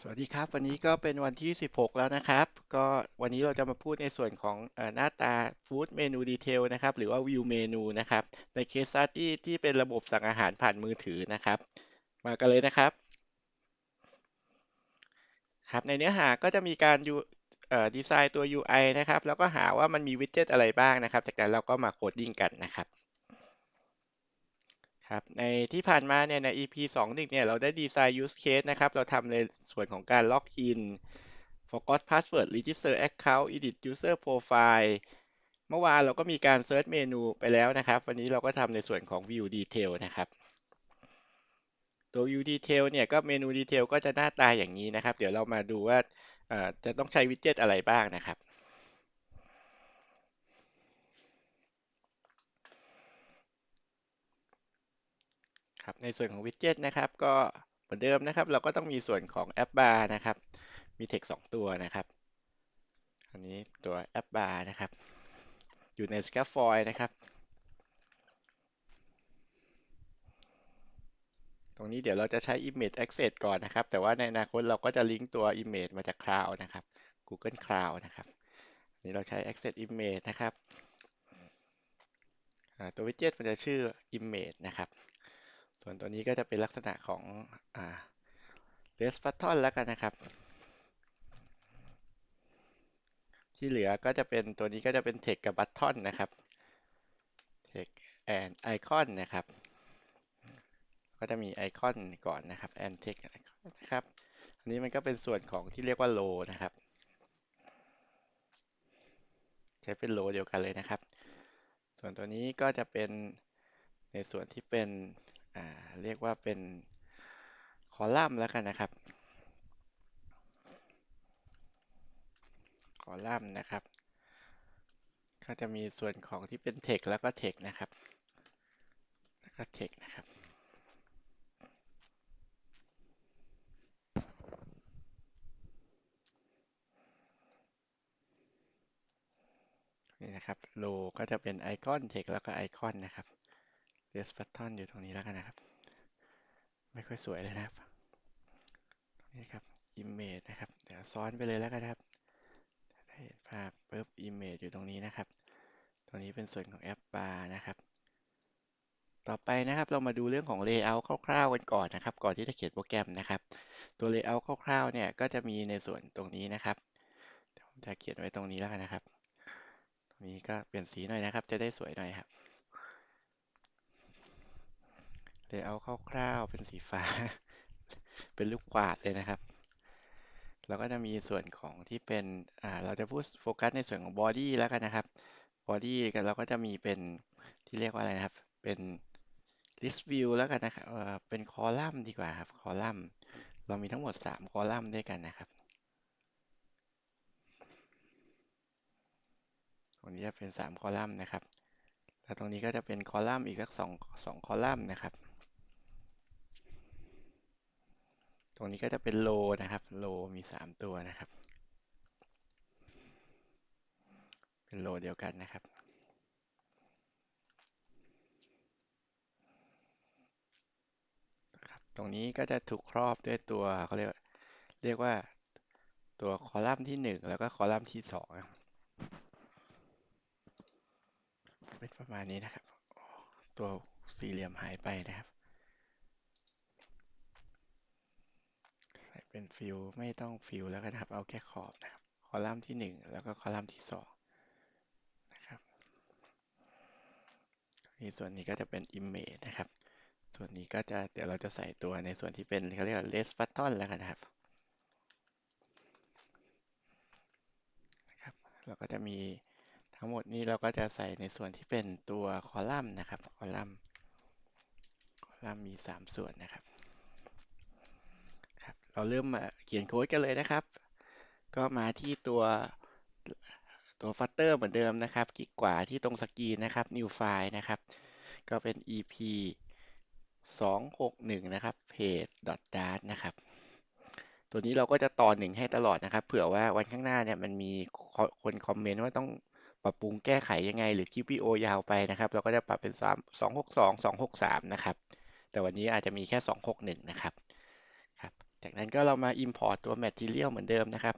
สวัสดีครับ วันนี้ก็เป็นวันที่ 16 แล้วนะครับ ก็วันนี้เราจะมาพูดในส่วนของอหน้าตา Food Menu Detail นะครับ หรือว่า View Menu นะครับ ใน Case Study ที่เป็นระบบสั่งอาหารผ่านมือถือนะครับ มากันเลยนะครับ ครับ ในเนื้อหาก็จะมีการดีไซน์ตัว UI นะครับ แล้วก็หาว่ามันมีวิดเจ็ตอะไรบ้างนะครับ จากนั้นเราก็มาโคดดิ้งกันนะครับ ครับในที่ผ่านมาเนี่ยใน EP 2.1เนี่ยเราได้ดีไซน์ use case นะครับ เราทำในส่วนของการล็อกอิน forgot password register account edit user profile เมื่อวานเราก็มีการ search เมนูไปแล้วนะครับ วันนี้เราก็ทำในส่วนของ view detail นะครับตัว view detail เนี่ยก็เมนู detail ก็จะหน้าตาอย่างนี้นะครับ เดี๋ยวเรามาดูว่าจะต้องใช้วิดเจ็ตอะไรบ้างนะครับ ครับ ในส่วนของวิดเจ็ตนะครับ ก็เหมือนเดิมนะครับ เราก็ต้องมีส่วนของแอปบาร์นะครับ มี text 2ตัวนะครับ อันนี้ตัวแอปบาร์นะครับ อยู่ใน scaffold นะครับ ตรงนี้เดี๋ยวเราจะใช้ image access ก่อนนะครับ แต่ว่าในอนาคตเราก็จะลิงก์ตัว image มาจาก cloud นะครับ Google Cloud นะครับอันนี้เราใช้ access image นะครับตัว widget มันจะชื่อ image นะครับ ส่วนตัวนี้ก็จะเป็นลักษณะของอ่า rest button แล้วกันนะครับ ที่เหลือก็จะเป็นตัวนี้ก็จะเป็น text กับ button นะครับ text and icon นะครับ ก็จะมีไอคอนก่อนนะครับ and text นะครับอันนี้มันก็เป็นส่วนของที่เรียกว่า row นะครับ ใช้เป็น row เดียวกันเลยนะครับ ส่วนตัวนี้ก็จะเป็นในส่วนที่เป็น เรียกว่าเป็นคอลัมน์แล้วกันนะครับ คอลัมน์นะครับ ก็จะมีส่วนของที่เป็น text แล้วก็ text นะครับ แล้วก็ text นะครับนี่นะครับโลก็จะเป็นไอคอน text แล้วก็ไอคอนนะครับ res button อยู่ตรงนี้แล้วกันนะครับ ไม่ค่อยสวยเลยนะครับ ตรงนี้ครับ image นะครับ เดี๋ยวซ้อนไปเลยแล้วกันนะครับให้เห็นภาพปุ๊บ image อยู่ตรงนี้นะครับ ตรงนี้เป็นส่วนของแอปบาร์นะครับ ต่อไปนะครับเรามาดูเรื่องของ layout คร่าวๆกันก่อนนะครับ ก่อนที่จะเขียนโปรแกรมนะครับ ตัว layout คร่าวๆเนี่ยก็จะมีในส่วนตรงนี้นะครับเดี๋ยวผมจะเขียนไว้ตรงนี้แล้วกันนะครับ ตรงนี้ก็เปลี่ยนสีหน่อยนะครับ จะได้สวยหน่อยครับ layout คร่าวๆเป็นสีฟ้า เป็นลูกกวาดเลยนะครับ เราก็จะมีส่วนของที่เป็นอ่าเราจะพูดโฟกัสในส่วนของ body แล้วกันนะครับ body กันเราก็จะมีเป็นที่เรียกว่าอะไรนะครับ เป็น list view แล้วกันนะครับเอ่อเป็นคอลัมน์ดีกว่าครับ คอลัมน์ เรามีทั้งหมด 3 คอลัมน์ด้วยกันนะครับตรงนี้จะเป็น 3 คอลัมน์นะครับ แล้วตรงนี้ก็จะเป็นคอลัมน์อีกสัก2 2คอลัมน์นะครับ ตรงนี้ก็จะเป็นโลนะครับ โลมี 3 ตัวนะครับ เป็นโลเดียวกันนะครับครับตรงนี้ก็จะถูกครอบด้วยตัวเขาเรียกว่าเรียกว่าตัวคอลัมน์ที่ 1 แล้วก็คอลัมน์ที่2เป็นประมาณนี้นะครับ ตัวสี่เหลี่ยมหายไปนะครับ ใส่ เป็นฟิลไม่ต้องฟิลแล้วกันะครับเอาแค่ขอบนะครับ คอลัมน์ที่ 1 แล้วก็คอลัมน์ที่2นะครับนี่ส่วนนี้ก็จะเป็น image นะครับ ส่วนนี้ก็จะเดี๋ยวเราจะใส่ตัวในส่วนที่เป็นเขาเรียกว่า res button แล้วกันนะครับนะครับ เราก็จะมีทั้งหมดนี้เราก็จะใส่ในส่วนที่เป็นตัวคอลัมน์นะครับ คอลัมน์ คอลัมน์มี 3 ส่วนนะครับ เราเริ่มมาเขียนโค้ดกันเลยนะครับ ก็มาที่ตัวตัวฟัตเตอร์เหมือนเดิมนะครับคลิกขวาที่ตรงสกรีนนะครับ new file นะครับ ก็เป็น ep 261 นะครับ page dart นะครับ ตัวนี้เราก็จะต่อหนึ่งให้ตลอดนะครับ เผื่อว่าวันข้างหน้าเนี่ยมันมีคนคอมเมนต์ว่าต้องปรับปรุงแก้ไขยังไง หรือคลิปวิดีโอยาวไปนะครับ เราก็จะปรับเป็น 3 262 263 นะครับ แต่วันนี้อาจจะมีแค่ 261 นะครับครับ จากนั้นก็เรามา import ตัว material เหมือนเดิมนะครับ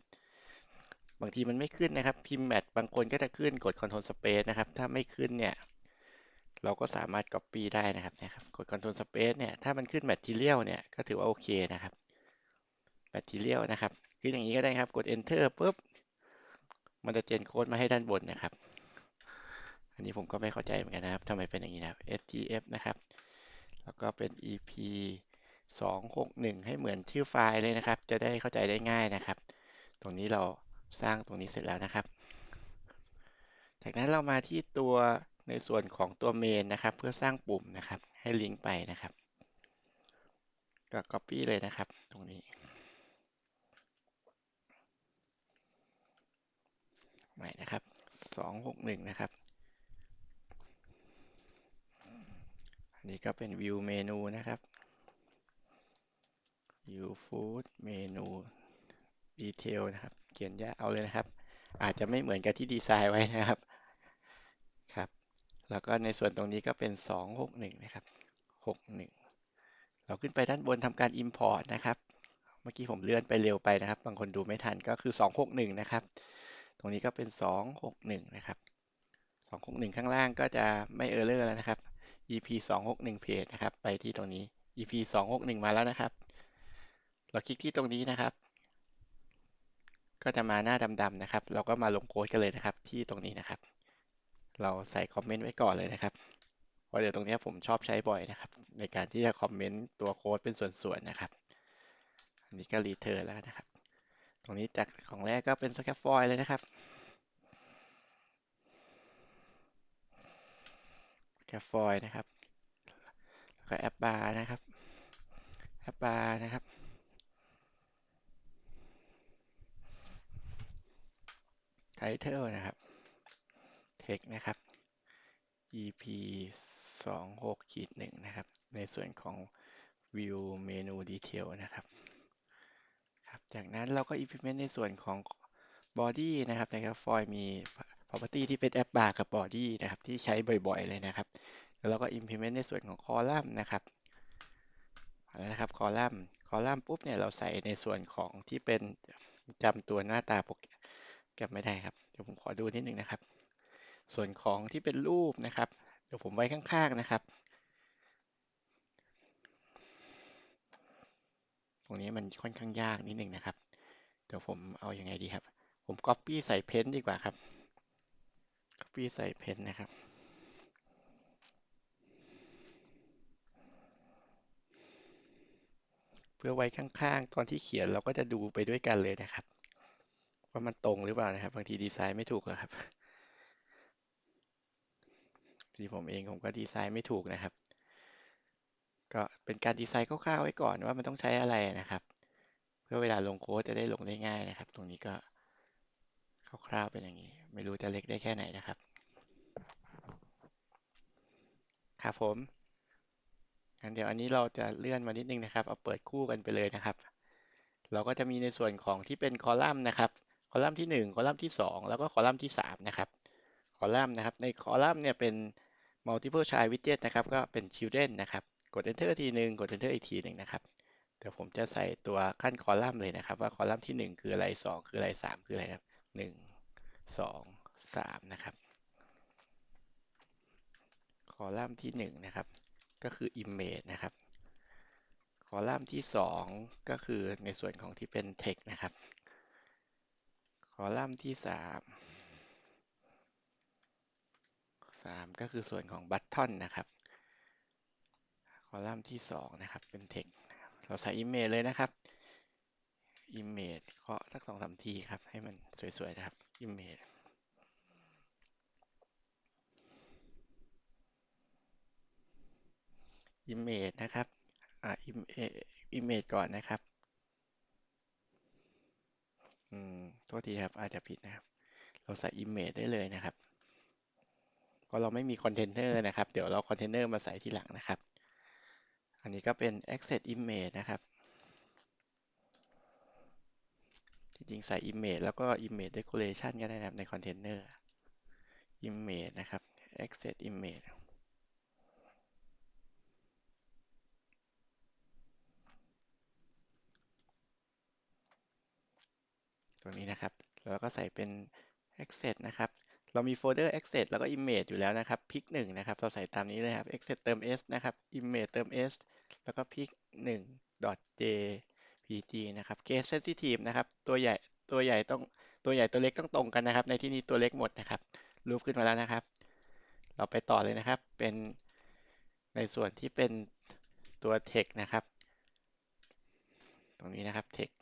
บางทีมันไม่ขึ้นนะครับ พิมพ์ mat บางคนก็จะขึ้นกด control space นะครับ ถ้าไม่ขึ้นเนี่ย เราก็สามารถ copy ได้นะครับนะครับ กด control space เนี่ย ถ้ามันขึ้น material เนี่ย ก็ถือว่าโอเคนะครับ material นะครับคืออย่างนี้ก็ได้ครับ กด enter ปุ๊บ มันจะเจนโค้ดมาให้ด้านบนนะครับ อันนี้ผมก็ไม่เข้าใจเหมือนกันนะครับทำไมเป็นอย่างนี้นะครับ sgf นะครับ แล้วก็เป็น ep 261 ให้เหมือนชื่อไฟล์เลยนะครับ จะได้เข้าใจได้ง่ายนะครับ ตรงนี้เราสร้างตรงนี้เสร็จแล้วนะครับ จากนั้นเรามาที่ตัวในส่วนของตัวเมนนะครับ เพื่อสร้างปุ่มนะครับ ให้ลิงก์ไปนะครับ ก็ copy เลยนะครับ ตรงนี้ ใหม่นะครับ 261 นะครับ อันนี้ก็เป็นวิวเมนูนะครับ view food เมนู detail นะครับ เขียนยากเอาเลยนะครับ อาจจะไม่เหมือนกับที่ดีไซน์ไว้นะครับครับ แล้วก็ในส่วนตรงนี้ก็เป็น 261 นะครับ 61 เราขึ้นไปด้านบนทำการ import นะครับ เมื่อกี้ผมเลื่อนไปเร็วไปนะครับ บางคนดูไม่ทันก็คือ 261 นะครับ ตรงนี้ก็เป็น 261 นะครับ 261 ข้างล่างก็จะไม่เออร์เลอร์แล้วนะครับ EP 261 page นะครับ ไปที่ตรงนี้ EP 261 มาแล้วนะครับ เราคลิกที่ตรงนี้นะครับ ก็จะมาหน้าดำๆนะครับ เราก็มาลงโค้ดกันเลยนะครับ ที่ตรงนี้นะครับ เราใส่คอมเมนต์ไว้ก่อนเลยนะครับเพราะเดี๋ยวตรงนี้ผมชอบใช้บ่อยนะครับ ในการที่จะคอมเมนต์ตัวโค้ดเป็นส่วนๆนะครับ อันนี้ก็รีเทิร์นแล้วนะครับ ตรงนี้จากของแรกก็เป็นสแคปฟอยเลยนะครับแคปฟอยนะครับแล้วก็แอปบาร์นะครับแอปบาร์นะครับ ไทเทลนะครับเทคนะครับ EP 26ขีด1นะครับ ในส่วนของ View Menu Detail นะครับครับจากนั้นเราก็ implement ในส่วนของ Body นะครับในะครับฟอยมี property ที่เป็น App Bar กับ Body นะครับ ที่ใช้บ่อยๆ เลยนะครับ แล้วเราก็ implement ในส่วนของ Column นะครับแล้วนะครับ Column Column ปุ๊บเนี่ยเราใส่ในส่วนของที่เป็นจำตัวหน้าตาโปรแกรม ไม่ได้ครับ เดี๋ยวผมขอดูนิดนึงนะครับ ส่วนของที่เป็นรูปนะครับ เดี๋ยวผมไว้ข้างๆนะครับ ตรงนี้มันค่อนข้างยากนิดนึงนะครับ เดี๋ยวผมเอาอยัางไงดีครับ ผม Copy ใส่เพนดีกว่าครับ Copy ใส่เพนนะครับเพื่อไว้ข้างๆ ตอนที่เขียนเราก็จะดูไปด้วยกันเลยนะครับ ว่ามันตรงหรือเปล่านะครับ บางทีดีไซน์ไม่ถูกนะครับที่ผมเองผมก็ดีไซน์ไม่ถูกนะครับ ก็เป็นการดีไซน์คร่าวๆไว้ก่อนว่ามันต้องใช้อะไรนะครับ เพื่อเวลาลงโค้ดจะได้ลงได้ง่ายนะครับ ตรงนี้ก็คร่าวๆเป็นอย่างนี้ ไม่รู้จะเล็กได้แค่ไหนนะครับ ครับผมงั้นเดี๋ยวอันนี้เราจะเลื่อนมานิดนึงนะครับ เอาเปิดคู่กันไปเลยนะครับ เราก็จะมีในส่วนของที่เป็นคอลัมน์นะครับ คอลัมน์ที่ 1 คอลัมน์ที่ 2 แล้วก็คอลัมน์ที่ 3 นะครับ คอลัมน์นะครับ ในคอลัมน์เนี่ยเป็น multiple child widget นะครับ ก็เป็น children นะครับ กด enter ทีหนึ่งกด enter อีกทีหนึ่งนะครับ เดี๋ยวผมจะใส่ตัวขั้นคอลัมน์เลยนะครับ ว่าคอลัมน์ที่ 1 คืออะไร 2 คืออะไร 3 คืออะไรครับ1 2 3 นะครับ คอลัมน์ที่ 1 นะครับ ก็คือ image นะครับ คอลัมน์ที่ 2 ก็คือในส่วนของที่เป็น text นะครับ อลัมน์ที่3 3ก็คือส่วนของ button นะครับ คอลัมน์ที่2นะครับ เป็น text เราใส่ image เลยนะครับ image เคาะสักสองสามทีครับ ให้มันสวยๆนะครับ image image นะครับอ่า image ก่อนนะครับ อืมโทษทีครับอาจจะผิดนะครับ เราใส่ image ได้เลยนะครับเพราะเราไม่มีคอนเทนเนอร์นะครับ เดี๋ยวเราคอนเทนเนอร์มาใส่ทีหลังนะครับ อันนี้ก็เป็น access image นะครับจริงๆใส่ image แล้วก็ image decoration ก็ได้นะครับในคอนเทนเนอร์ image นะครับ access image ตรงนี้นะครับ แล้วก็ใส่เป็น access นะครับ เรามีโฟลเดอร์ access แล้วก็ image อยู่แล้วนะครับพิกหนึ่งนะครับ เราใส่ตามนี้เลยครับ access เติม s นะครับ image เติม s แล้วก็พิกหนึ่ง jpg นะครับ case sensitive นะครับ ตัวใหญ่ ตัวใหญ่ต้อง ตัวใหญ่ตัวเล็กต้องตรงกันนะครับ ในที่นี้ตัวเล็กหมดนะครับ รูปขึ้นมาแล้วนะครับ เราไปต่อเลยนะครับ เป็นในส่วนที่เป็นตัว text นะครับ ตรงนี้นะครับ text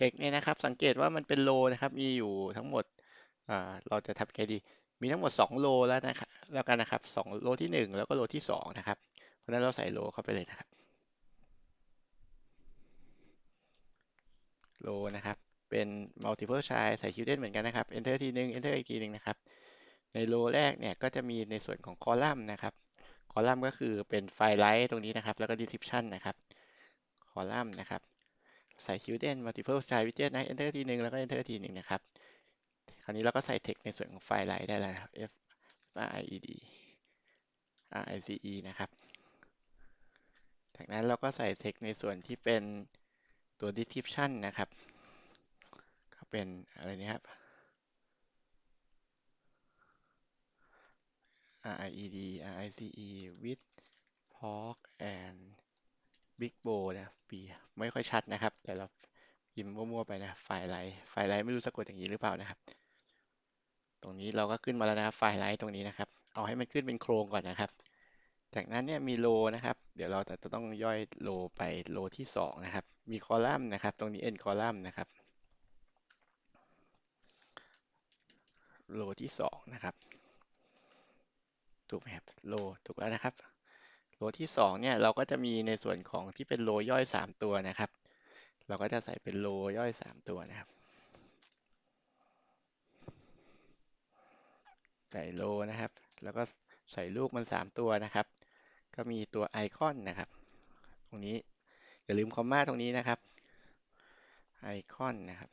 text เนี่ยนะครับ สังเกตว่ามันเป็นโลนะครับ มีอยู่ทั้งหมดเราจะทำไงดี มีทั้งหมด 2 โลแล้วนะครับแล้วกันนะครับ 2 โลที่ 1 แล้วก็โลที่ 2 นะครับ เพราะนั้นเราใส่โลเข้าไปเลยนะครับ โลนะครับ เป็น multiple choice ใส่ children เหมือนกันนะครับ enter ทีนึง enter อีกทีหนึ่งนะครับ ในโลแรกเนี่ยก็จะมีในส่วนของคอลัมน์นะครับ คอลัมน์ก็คือเป็นไฟล์ไลท์ตรงนี้นะครับ แล้วก็ description นะครับ คอลัมน์นะครับ ใส่ children multiple choice widget นะ enter ทีนึงแล้วก็ enter ทีหนึ่งนะครับ คราวนี้เราก็ใส่ text ในส่วนของไฟล์ไลท์ได้แล้วครับ f r i e d r i c e นะครับ จากนั้นเราก็ใส่ text ในส่วนที่เป็นตัว description นะครับ ก็เป็นอะไรเนี้ยครับ R I E D R I C E with pork and big bowl นะปีไม่ค่อยชัดนะครับ แต่เราพิมพ์มั่วๆไปนะไฟล์ไลท์ไฟล์ไลท์ไม่รู้สะกดอย่างนี้หรือเปล่านะครับ ตรงนี้เราก็ขึ้นมาแล้วนะครับไฟล์ไลท์ตรงนี้นะครับ เอาให้มันขึ้นเป็นโครงก่อนนะครับ จากนั้นเนี่ยมีโลนะครับ เดี๋ยวเราจะต้องย่อยโลไปโลที่2นะครับ มีคอลัมน์นะครับ ตรงนี้ end คอลัมน์นะครับโลที่2นะครับถูกไหมครับโลถูกแล้วนะครับ โลที่2เนี่ยเราก็จะมีในส่วนของที่เป็นโลย่อย 3 ตัวนะครับ เราก็จะใส่เป็นโลย่อย 3 ตัวนะครับ ใส่โลนะครับ แล้วก็ใส่ลูกมัน 3 ตัวนะครับ ก็มีตัวไอคอนนะครับ ตรงนี้อย่าลืมคอมมาตรงนี้นะครับไอคอนนะครับ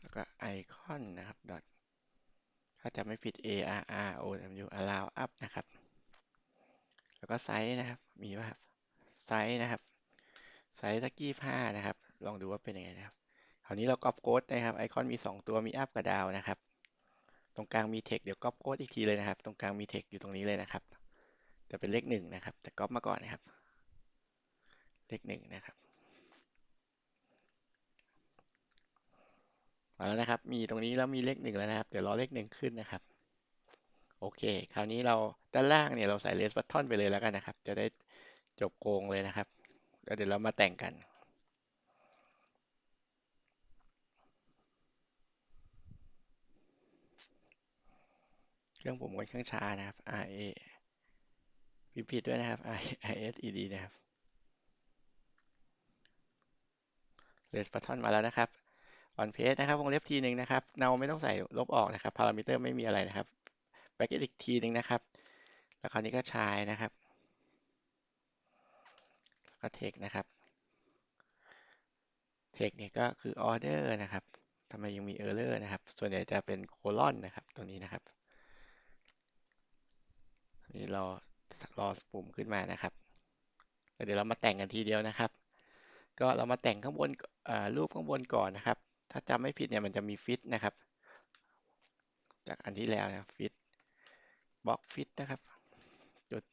แล้วก็ไอคอนนะครับ dot ถ้าจะไม่ผิด A R R O W allow up นะครับ แล้วก็ไซส์นะครับ มีป่ะครับ ไซส์นะครับ ไซส์ตะกี้ผ้านะครับ ลองดูว่าเป็นยังไงนะครับคราวนี้เราก๊อปโค้ดนะครับ ไอคอนมี 2 ตัวมีอัพกับดาวนะครับ ตรงกลางมีเทคเดี๋ยวก๊อปโค้ดอีกทีเลยนะครับ ตรงกลางมีเทคอยู่ตรงนี้เลยนะครับ จะเป็นเลขหนึ่งนะครับ แต่ก๊อปมาก่อนนะครับ เลขหนึ่งนะครับ มาแล้วนะครับ มีตรงนี้แล้วมีเลขหนึ่งแล้วนะครับ เดี๋ยวรอเลขหนึ่งขึ้นนะครับ โอเค คราวนี้เราด้านล่างเนี่ยเราใส่เลสบัตทอนไปเลยแล้วกันนะครับ จะได้จบโกงเลยนะครับแล้วเดี๋ยวเรามาแต่งกัน เครื่องผมค่อนข้างช้านะครับ R A พิมพ์ผิดด้วยนะครับ I I S E D นะครับเลสบัตทอนมาแล้วนะครับ on page นะครับวงเล็บทีหนึ่งนะครับเนาไม่ต้องใส่ลบออกนะครับพารามิเตอร์ไม่มีอะไรนะครับแบ็กอีกทีหนึ่งนะครับ แล้วคราวนี้ก็ชายนะครับก็เทคนะครับเทคเนี่ยก็คือออเดอร์นะครับทำไมยังมีเออร์เร์นะครับ ส่วนใหญ่จะเป็นโคลอนนะครับตรงนี้นะครับนี่รอรอปุ่มขึ้นมานะครับ เดี๋ยวเรามาแต่งกันทีเดียวนะครับ ก็เรามาแต่งข้างบนรูปข้างบนก่อนนะครับ ถ้าจำไม่ผิดเนี่ยมันจะมีฟิตนะครับ จากอันที่แล้วนะฟิตบล็อกฟิตนะครับจุด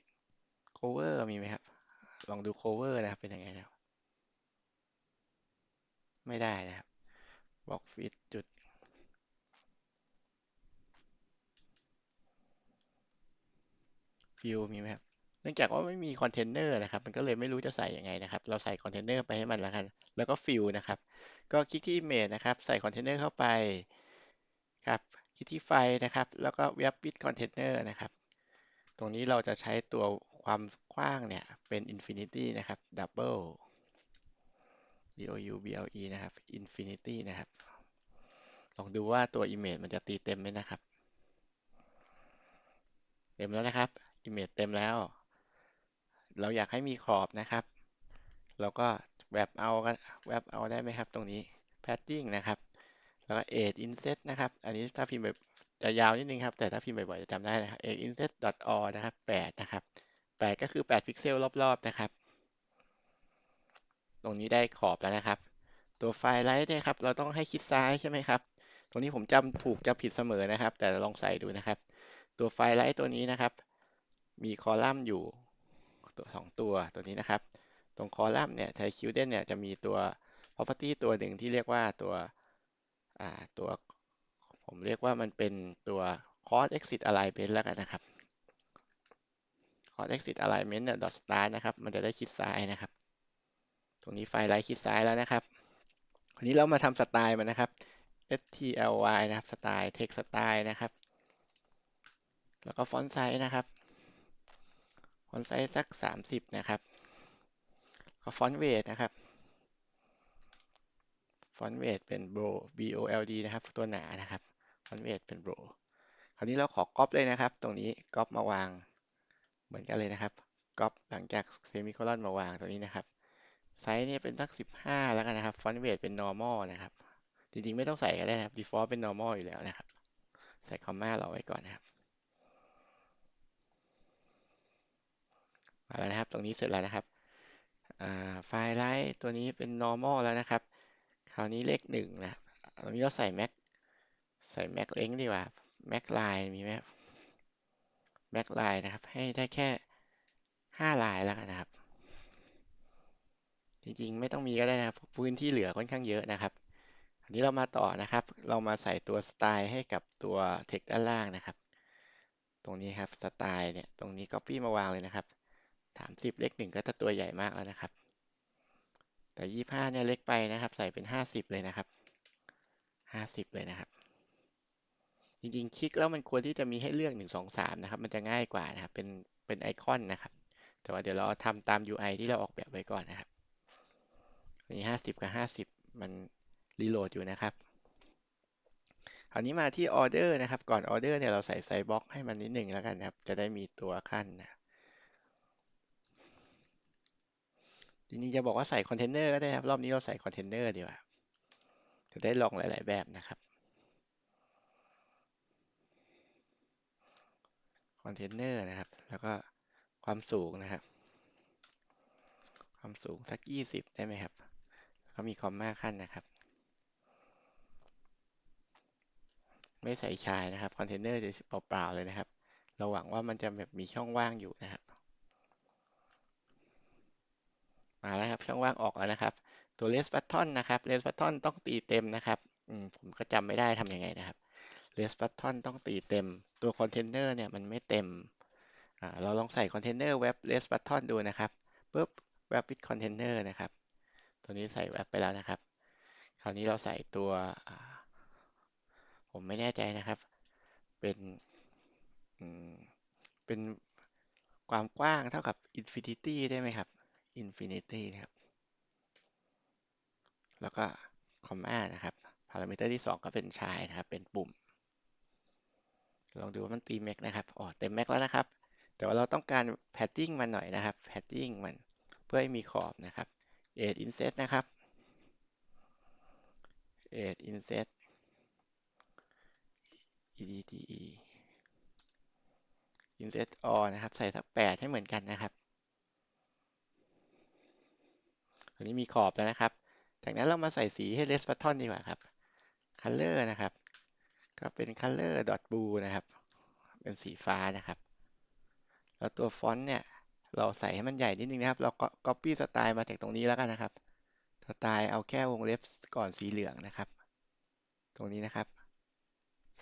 cover มีไหมครับ ลองดู cover นะครับ เป็นยังไงนะครับ ไม่ได้นะครับบล็อกฟิตจุดฟิลมีไหมครับ เนื่องจากว่าไม่มีคอนเทนเนอร์นะครับ มันก็เลยไม่รู้จะใส่ยังไงนะครับ เราใส่คอนเทนเนอร์ไปให้มันแล้วกัน แล้วก็ฟิลนะครับ ก็คลิกที่ image นะครับ ใส่คอนเทนเนอร์เข้าไปครับคลิกที่ไฟล์นะครับ แล้วก็เว็บวิดคอนเทนเนอร์นะครับ ตรงนี้เราจะใช้ตัวความกว้างเนี่ยเป็น infinity นะครับ double d o u b l e นะครับ infinity นะครับ ลองดูว่าตัว image มันจะตีเต็มไหมนะครับ เต็มแล้วนะครับ image เต็มแล้ว เราอยากให้มีขอบนะครับ เราก็ แวบเอากันแวบเอาได้ไหมครับ ตรงนี้ padding นะครับ แล้วก็ edge inset นะครับ อันนี้ถ้าพิมพ์แบบจะยาวนิดนึงครับ แต่ถ้าพิมพ์บ่อยๆจะจำได้นะครับ edge inset o r นะครับ8นะครับ8ก็คือ 8 พิกเซลรอบๆนะครับ ตรงนี้ได้ขอบแล้วนะครับ ตัวไฟล์ไลท์เนี่ยครับ เราต้องให้ชิดซ้ายใช่ไหมครับ ตรงนี้ผมจำถูกจะผิดเสมอนะครับ แต่ลองใส่ดูนะครับ ตัวไฟล์ไลท์ตัวนี้นะครับ มีคอลัมน์อยู่ตัวสองตัวตัวนี้นะครับ ตรงคอลัมน์เนี่ยไทคิวเดนเนี่ยจะมีตัว property ตัวหนึ่งที่เรียกว่าตัวตัว ผมเรียกว่ามันเป็นตัว cross exit alignment แล้วกันนะครับ cross exit alignment เนี่ย dot star นะครับ มันจะได้ชิดซ้ายนะครับ ตรงนี้ไฟล์ไลท์ชิดซ้ายแล้วนะครับวันนี้เรามาทำสไตล์มันนะครับ stly นะครับ สไตล์ text สไตล์นะครับ แล้วก็ฟอนต์ไซส์นะครับ ฟอนต์ไซส์สัก 30 นะครับ ก็ฟอนต์เวทนะครับฟอนต์เวทเป็น bold bold นะครับ ตัวหนานะครับฟอนต์เวทเป็น bold คราวนี้เราขอก๊อปเลยนะครับ ตรงนี้ก๊อปมาวางเหมือนกันเลยนะครับก๊อปหลังจากเซมิโคลอนมาวางตรงนี้นะครับไซส์เนี่ยเป็นสัก 15 แล้วกันนะครับฟอนต์เวทเป็น normal นะครับจริงๆไม่ต้องใส่ก็ได้นะครับ default เป็น normal อยู่แล้วนะครับ ใส่คอมมาเราไว้ก่อนนะครับมาแล้วนะครับ ตรงนี้เสร็จแล้วนะครับ ไฟล์ไลท์ตัวนี้เป็น normal แล้วนะครับ คราวนี้เลขหนึ่งนะครับตรงนี้เราใส่ max ใส่ max length ดีกว่า max line มีไหม max line นะครับ ให้ได้แค่5ลายแล้วกันนะครับ จริงๆ ไม่ต้องมีก็ได้นะครับ พื้นที่เหลือค่อนข้างเยอะนะครับอันนี้เรามาต่อนะครับ เรามาใส่ตัวสไตล์ให้กับตัว text ด้านล่างนะครับ ตรงนี้ครับ สไตล์เนี่ย ตรงนี้ copy มาวางเลยนะครับ 30 เลขหนึ่งก็จะตัวใหญ่มากแล้วนะครับ แต่ 25 เนี่ยเล็กไปนะครับ ใส่เป็น 50 เลยนะครับ 50 เลยนะครับ จริงๆ คลิกแล้วมันควรที่จะมีให้เลือก 1 2 3 นะครับ มันจะง่ายกว่านะครับ เป็น เป็นไอคอนนะครับ แต่ว่าเดี๋ยวเราทำตาม UI ที่เราออกแบบไว้ก่อนนะครับ นี่ 50 กับ 50 มันรีโหลดอยู่นะครับคราวนี้มาที่ออเดอร์นะครับ ก่อนออเดอร์เนี่ยเราใส่ไซบ็อกให้มันนิดหนึ่งแล้วกันนะครับ จะได้มีตัวขั้นนะ ทีนี้จะบอกว่าใส่คอนเทนเนอร์ก็ได้ครับ รอบนี้เราใส่คอนเทนเนอร์ดีกว่า จะได้ลองหลาย ๆ แบบนะครับ คอนเทนเนอร์นะครับ แล้วก็ความสูงนะครับ ความสูงสัก 20 ได้ไหมครับ แล้วก็มีคอมมาขั้นนะครับ ไม่ใส่ชายนะครับ คอนเทนเนอร์จะเปล่า ๆ เลยนะครับ เราหวังว่ามันจะแบบมีช่องว่างอยู่นะครับ มาแล้วครับช่องว่างออกแล้วนะครับ ตัว r e s button นะครับ r e s button ต้องตีเต็มนะครับผมก็จำไม่ได้ทำยังไงนะครับ r e s button ต้องตีเต็ม ตัวคอนเทนเนอร์เนี่ยมันไม่เต็มเราลองใส่คอนเทนเนอร์เว็บ r e s button ดูนะครับปุ๊บเว็บ with container นะครับ ตัวนี้ใส่เว็บไปแล้วนะครับ คราวนี้เราใส่ตัวผมไม่แน่ใจนะครับ เป็นเป็นความกว้างเท่ากับ infinity ได้ไหมครับ infinity นะครับ แล้วก็คอมมานะครับ พารามิเตอร์ที่ 2 ก็เป็นชายนะครับ เป็นปุ่ม ลองดูว่ามันตีแม็กนะครับ อ๋อ เต็มแม็กแล้วนะครับ แต่ว่าเราต้องการแพดดิ้งมันหน่อยนะครับ แพดดิ้งมัน เพื่อให้มีขอบนะครับ edge inset นะครับ edge inset edde inset all นะครับ ใส่สัก8ให้เหมือนกันนะครับ นนี้มีขอบแล้วนะครับ จากนั้นเรามาใส่สีให้เลส s ัตทอนดีกว่าครับ color นะครับ ก็เป็น color dot blue นะครับ เป็นสีฟ้านะครับ แล้วตัวฟอนต์เนี่ยเราใส่ให้มันใหญ่นิดนึงนะครับ เราก็ copy สไตล์มาจากตรงนี้แล้วกันนะครับ สไตล์เอาแค่วงเล็บก่อนสีเหลืองนะครับ ตรงนี้นะครับ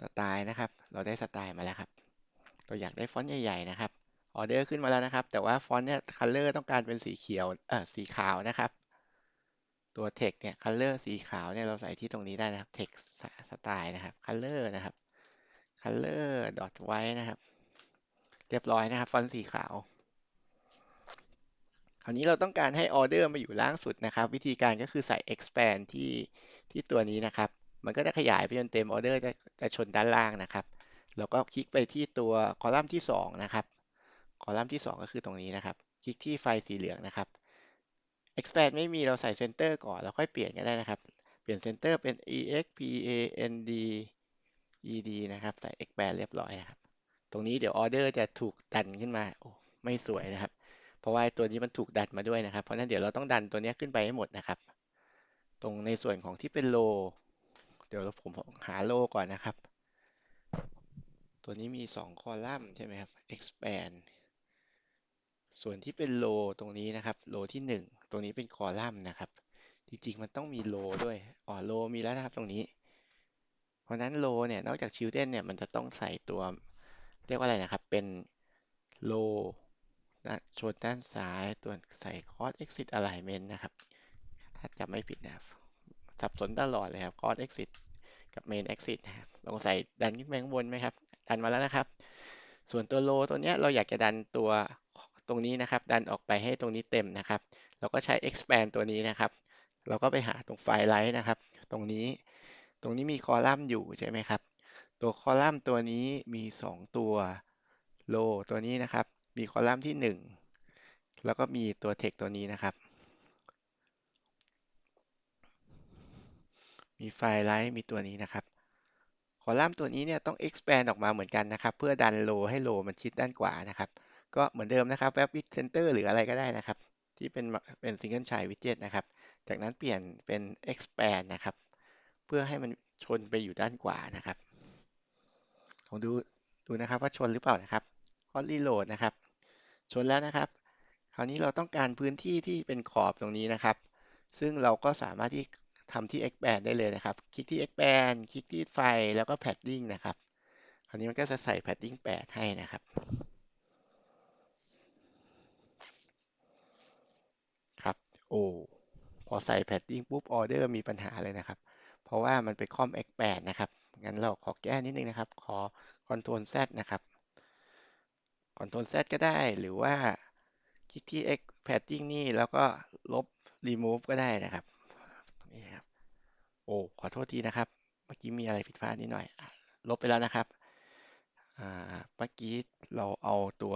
สไตล์นะครับ เราได้สไตล์มาแล้วครับ เราอยากได้ฟอนต์ใหญ่ ๆ นะครับ ออเดอร์ขึ้นมาแล้วนะครับ แต่ว่าฟอนต์เนี่ย color ต้องการเป็นสีเขียว เออสีขาวนะครับ ตัว text เนี่ย color สีขาวเนี่ยเราใส่ที่ตรงนี้ได้นะครับ text สไตล์นะครับ color นะครับ color dot white นะครับ เรียบร้อยนะครับ ฟอนต์สีขาว คราวนี้เราต้องการให้ออเดอร์มาอยู่ล่างสุดนะครับ วิธีการก็คือใส่ expand ที่ที่ตัวนี้นะครับ มันก็จะขยายไปจนเต็มออเดอร์จะจะชนด้านล่างนะครับ แล้วก็คลิกไปที่ตัวคอลัมน์ที่ 2 นะครับ คอลัมน์ที่ 2 ก็คือตรงนี้นะครับ คลิกที่ไฟสีเหลืองนะครับ expand ไม่มีเราใส่ center ก่อนแล้วค่อยเปลี่ยนก็ได้นะครับ เปลี่ยน center เป็น expand ed นะครับ ใส่ expand เรียบร้อยนะครับ ตรงนี้เดี๋ยวออเดอร์จะถูกดันขึ้นมา โอ้ ไม่สวยนะครับ เพราะว่าตัวนี้มันถูกดันมาด้วยนะครับ เพราะนั้นเดี๋ยวเราต้องดันตัวนี้ขึ้นไปให้หมดนะครับ ตรงในส่วนของที่เป็นโล เดี๋ยวผมหาโลก่อนนะครับ ตัวนี้มี 2 คอลัมน์ใช่ไหมครับ expand ส่วนที่เป็นโลตรงนี้นะครับ โลที่ 1 ตรงนี้เป็นคอลัมน์นะครับ จริงๆ มันต้องมีโลด้วย อ๋อโลมีแล้วนะครับตรงนี้ เพราะนั้นโลเนี่ยนอกจาก children เนี่ยมันจะต้องใส่ตัว เรียกว่าอะไรนะครับ เป็นโลนะชนด้านซ้ายตัวใส่ cross exit alignment นะครับ ถ้าจำไม่ผิดนะครับ สับสนตลอดเลยครับ cross exit กับ main exit นะครับลองใส่ดันขึ้นไปข้างบนไหมครับ ดันมาแล้วนะครับ ส่วนตัวโลตัวเนี้ยเราอยากจะดันตัว ตรงนี้นะครับ ดันออกไปให้ตรงนี้เต็มนะครับ เราก็ใช้ expand ตัวนี้นะครับ เราก็ไปหาตรงไฟล์ไลท์นะครับ ตรงนี้ ตรงนี้มีคอลัมน์อยู่ใช่ไหมครับ ตัวคอลัมน์ตัวนี้มี 2 ตัวโลตัวนี้นะครับ มีคอลัมน์ที่ 1 แล้วก็มีตัว text ตัวนี้นะครับ มีไฟล์ไลท์มีตัวนี้นะครับคอลัมน์ตัวนี้เนี่ยต้อง expand ออกมาเหมือนกันนะครับ เพื่อดันโลให้โลมันชิดด้านขวานะครับ ก็เหมือนเดิมนะครับแว็บวิดเซนเตอร์หรืออะไรก็ได้นะครับ ที่เป็นเป็น single child widget นะครับ จากนั้นเปลี่ยนเป็น expand นะครับ เพื่อให้มันชนไปอยู่ด้านขวานะครับลองดูดูนะครับว่าชนหรือเปล่านะครับพอรีโหลดนะครับ ชนแล้วนะครับ คราวนี้เราต้องการพื้นที่ที่เป็นขอบตรงนี้นะครับ ซึ่งเราก็สามารถที่ทำที่ expand ได้เลยนะครับ คลิกที่ expand คลิกที่ไฟแล้วก็ padding นะครับ คราวนี้มันก็จะใส่ padding 8 ให้นะครับ ครับ โอ้พอใส่ padding ปุ๊บ order มีปัญหาเลยนะครับ เพราะว่ามันไปค่อม expand นะครับ งั้นเราขอแก้นิดนึงนะครับ ขอ Ctrl Z นะครับ Ctrl Z ก็ได้หรือว่าคลิกที่ X padding นี่แล้วก็ลบ remove ก็ได้นะครับนี่ครับ โอ้ ขอโทษทีนะครับ เมื่อกี้มีอะไรผิดพลาดนิดหน่อย ลบไปแล้วนะครับอ่าเมื่อกี้เราเอาตัว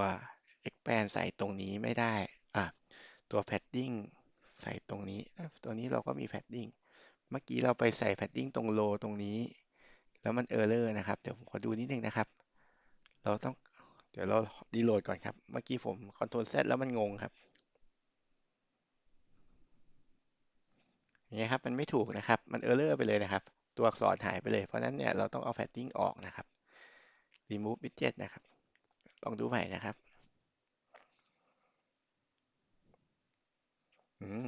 expand ใส่ตรงนี้ไม่ได้อ่าตัว padding ใส่ตรงนี้ ตัวนี้เราก็มี padding เมื่อกี้เราไปใส่ padding ตรง low ตรงนี้ แล้วมัน error นะครับ เดี๋ยวผมขอดูนิดนึงนะครับ เราต้อง เดี๋ยวเราดีโหลดก่อนครับ เมื่อกี้ผม Ctrl Z แล้วมันงงครับอย่างนี้ครับ มันไม่ถูกนะครับ มัน error ไปเลยนะครับ ตัวอักษรหายไปเลย เพราะนั้นเนี่ยเราต้องเอา padding ออกนะครับ remove widget นะครับ ลองดูใหม่นะครับ อืม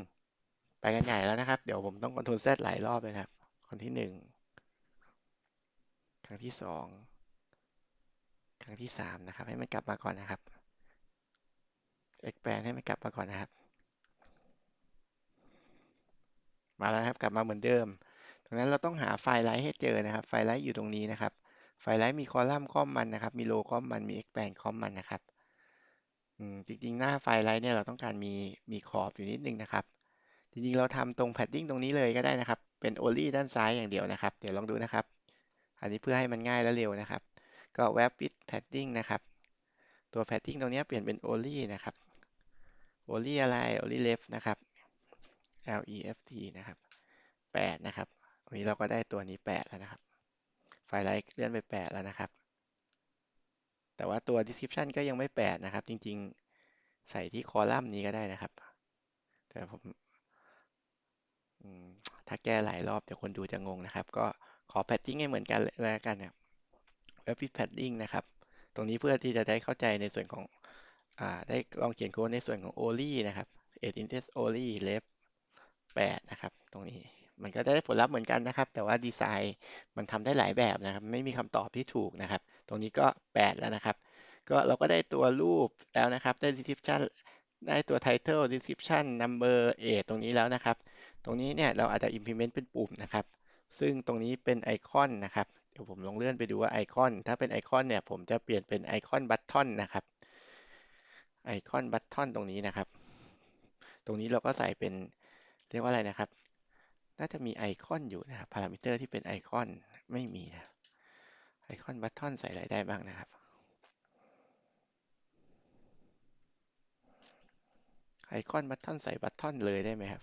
ไปกันใหญ่แล้วนะครับ เดี๋ยวผมต้อง Ctrl Z หลายรอบเลยนะครับ ครั้งที่หนึ่ง ครั้งที่สอง ครั้งที่สามนะครับ ให้มันกลับมาก่อนนะครับ expand ให้มันกลับมาก่อนนะครับ มาแล้วครับ กลับมาเหมือนเดิมดังนั้นเราต้องหาไฟล์ไลท์ให้เจอนะครับ ไฟล์ไลท์อยู่ตรงนี้นะครับ ไฟล์ไลท์มีคอลัมน์ข้อมมันนะครับ มีโลข้อมมัน มี expand ข้อมมันนะครับ อืมจริงๆ หน้าไฟล์ไลท์เนี่ยเราต้องการมีมีขอบอยู่นิดนึงนะครับ จริงๆ เราทำตรง padding ตรงนี้เลยก็ได้นะครับ เป็น only ด้านซ้ายอย่างเดียวนะครับ เดี๋ยวลองดูนะครับ อันนี้เพื่อให้มันง่ายและเร็วนะครับ ก็ wrap with padding นะครับ ตัว padding ตรงนี้เปลี่ยนเป็น only นะครับ only อะไร only left นะครับ L E F T นะครับ8นะครับตรงนี้เราก็ได้ตัวนี้ 8 แล้วนะครับ ไฟล์ไลท์เลื่อนไป 8 แล้วนะครับ แต่ว่าตัว description ก็ยังไม่8นะครับ จริงๆ ใส่ที่คอลัมน์นี้ก็ได้นะครับ แต่ผมถ้าแก้หลายรอบเดี๋ยวคนดูจะงงนะครับ ก็ขอ padding ให้เหมือนกันแล้วกันนะ Web padding นะครับ ตรงนี้เพื่อที่จะได้เข้าใจในส่วนของอ่าได้ลองเขียนโค้ดในส่วนของ only นะครับ8 index only left 8นะครับ ตรงนี้มันก็ได้ผลลัพธ์เหมือนกันนะครับ แต่ว่าดีไซน์มันทำได้หลายแบบนะครับ ไม่มีคำตอบที่ถูกนะครับ ตรงนี้ก็ 8 แล้วนะครับ ก็เราก็ได้ตัวรูปแล้วนะครับ ได้ description ได้ตัว title description number age ตรงนี้แล้วนะครับ ตรงนี้เนี่ยเราอาจจะ implement เป็นปุ่มนะครับ ซึ่งตรงนี้เป็นไอคอนนะครับเดี๋ยวผมลองเลื่อนไปดูว่าไอคอน ถ้าเป็นไอคอนเนี่ยผมจะเปลี่ยนเป็นไอคอนบัตทอนนะครับไอคอนบัตทอนตรงนี้นะครับ ตรงนี้เราก็ใส่เป็นเรียกว่าอะไรนะครับ น่าจะมีไอคอนอยู่นะครับพารามิเตอร์ที่เป็นไอคอนไม่มีนะ ไอคอนบัตทอนใส่อะไรได้บ้างนะครับไอคอนบัตทอนใส่บัตทอนเลยได้ไหมครับ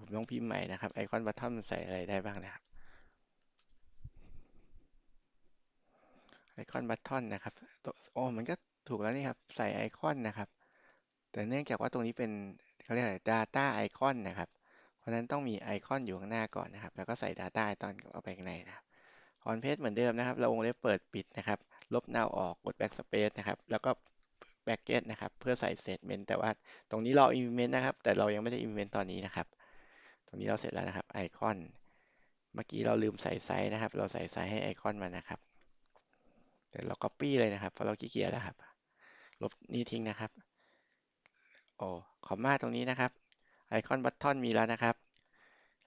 ผมต้องพิมพ์ใหม่นะครับไอคอนบัตทอนใส่อะไรได้บ้างนะครับไอคอนบัตทอนนะครับโอ้มันก็ถูกแล้วนี่ครับใส่ไอคอนนะครับ แต่เนื่องจากว่าตรงนี้เป็นเขาเรียกอะไร Data Icon นะครับ ราะนั้นต้องมีไอคอนอยู่ข้างหน้าก่อนนะครับ แล้วก็ใส่ Data Icon เอาไปข้างในนะครับออนเพจเหมือนเดิมนะครับ เราวงเล็บเปิดปิดนะครับ ลบ now ออก กด backspace นะครับ แล้วก็ bracket นะครับ เพื่อใส่ statement แต่ว่าตรงนี้เรา implement นะครับ แต่เรายังไม่ได้ implement ตอนนี้นะครับ ตรงนี้เราเสร็จแล้วนะครับ ไอคอน เมื่อกี้เราลืมใส่ไซส์นะครับ เราใส่ไซส์ให้ไอคอนมานะครับเดี๋ยวเรา copy เลยนะครับ เพราะเราขี้เกียจแล้วครับ ลบนี่ทิ้งนะครับ โอ้ คอมมาตรงนี้นะครับ ไอคอนบัตทอนมีแล้วนะครับ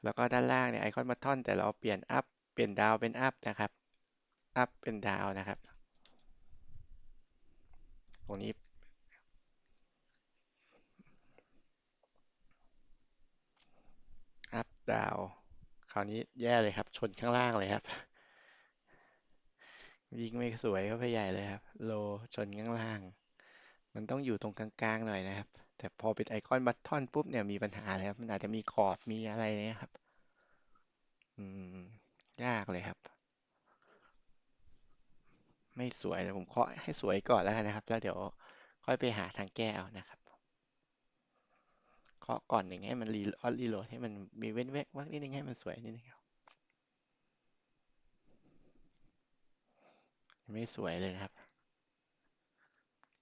แล้วก็ด้านล่างเนี่ยไอคอนบัตทอนแต่เราเปลี่ยนอัพเปลี่ยนดาวเป็นอัพนะครับอัพเป็นดาวนะครับ ตรงนี้อัพดาวคราวนี้แย่เลยครับ ชนข้างล่างเลยครับยิงไม่สวยก็ไปใหญ่เลยครับ โลชนข้างล่าง มันต้องอยู่ตรงกลางๆหน่อยนะครับ แต่พอเป็นไอคอนบัตทอนปุ๊บเนี่ยมีปัญหาเลยครับ มันอาจจะมีขอบมีอะไรเนี่ยครับ อืม ยากเลยครับ ไม่สวยผมเคาะให้สวยก่อนแล้วกันนะครับ แล้วเดี๋ยวค่อยไปหาทางแก้เอานะครับเคาะก่อนหนึ่งให้มันรีออรีโหลดให้มันมีเว้นเว้นวักนิดนึงให้มันสวยนิดนึงครับไม่สวยเลยนะครับ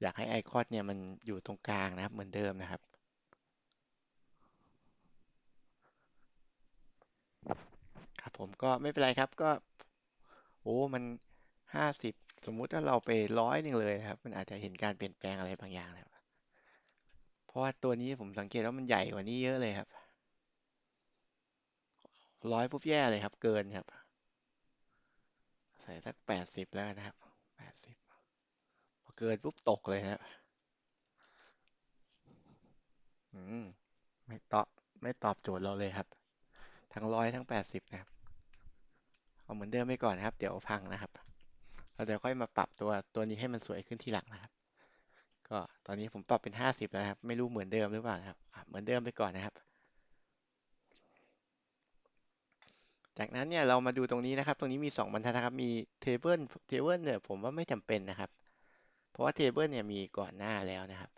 อยากให้ไอคอนเนี่ยมันอยู่ตรงกลางนะครับ เหมือนเดิมนะครับ ครับผมก็ไม่เป็นไรครับก็ โอ้มันห้าสิบสมมุติถ้าเราไปร้อยหนึ่งเลยนะครับ มันอาจจะเห็นการเปลี่ยนแปลงอะไรบางอย่างนะครับเพราะว่าตัวนี้ผมสังเกตว่ามันใหญ่กว่านี้เยอะเลยครับร้อยปุ๊บแย่เลยครับ เกินครับ ใส่สักแปดสิบแล้วนะครับแปดสิบ เกินปุ๊บตกเลยนะอืมไม่ตอบไม่ตอบโจทย์เราเลยครับ ทั้งร้อยทั้งแปดสิบนะครับ เอาเหมือนเดิมไปก่อนนะครับ เดี๋ยวพังนะครับเราเดี๋ยวค่อยมาปรับตัวตัวนี้ให้มันสวยขึ้นทีหลังนะครับ ก็ตอนนี้ผมปรับเป็นห้าสิบแล้วนะครับ ไม่รู้เหมือนเดิมหรือเปล่าครับเหมือนเดิมไปก่อนนะครับ จากนั้นเนี่ยเรามาดูตรงนี้นะครับ ตรงนี้มี2บรรทัดนะครับ มีเทเบิลเทเบิลเนี่ยผมว่าไม่จำเป็นนะครับ เพราะว่าเทเบิลเนี่ยมีก่อนหน้าแล้วนะครับ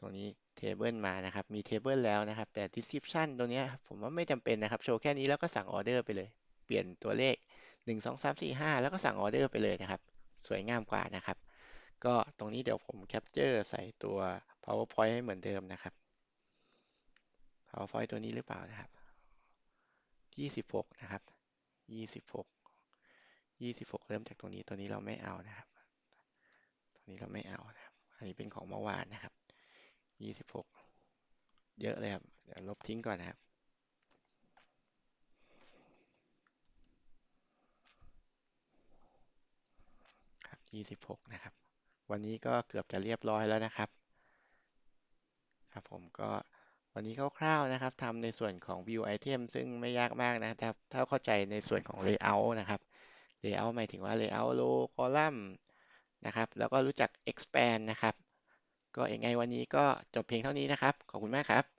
ตรงนี้เทเบิลมานะครับ มีเทเบิลแล้วนะครับ แต่ description ตรงนี้ผมว่าไม่จำเป็นนะครับ โชว์แค่นี้แล้วก็สั่งออเดอร์ไปเลย เปลี่ยนตัวเลข 1 2 3 4 5 แล้วก็สั่งออเดอร์ไปเลยนะครับ สวยงามกว่านะครับ ก็ตรงนี้เดี๋ยวผมแคปเจอร์ใส่ตัว powerpoint ให้เหมือนเดิมนะครับ powerpoint ตัวนี้หรือเปล่านะครับยี่สิบหกนะครับยี่สิบหกยี่สิบหกเริ่มจากตรงนี้ตัวนี้เราไม่เอานะครับ นี้เราไม่เอานะครับ อันนี้เป็นของเมื่อวานนะครับยี่สิบหกเยอะเลยครับ เดี๋ยวลบทิ้งก่อนนะครับ ครับยี่สิบหกนะครับ วันนี้ก็เกือบจะเรียบร้อยแล้วนะครับ ครับผมก็วันนี้คร่าวๆนะครับทำในส่วนของ view item ซึ่งไม่ยากมากนะครับถ้าเข้าใจในส่วนของ layout นะครับ layout หมายถึงว่า layout row column นะครับแล้วก็รู้จัก expand นะครับ ก็ยังไงวันนี้ก็จบเพียงเท่านี้นะครับ ขอบคุณมากครับ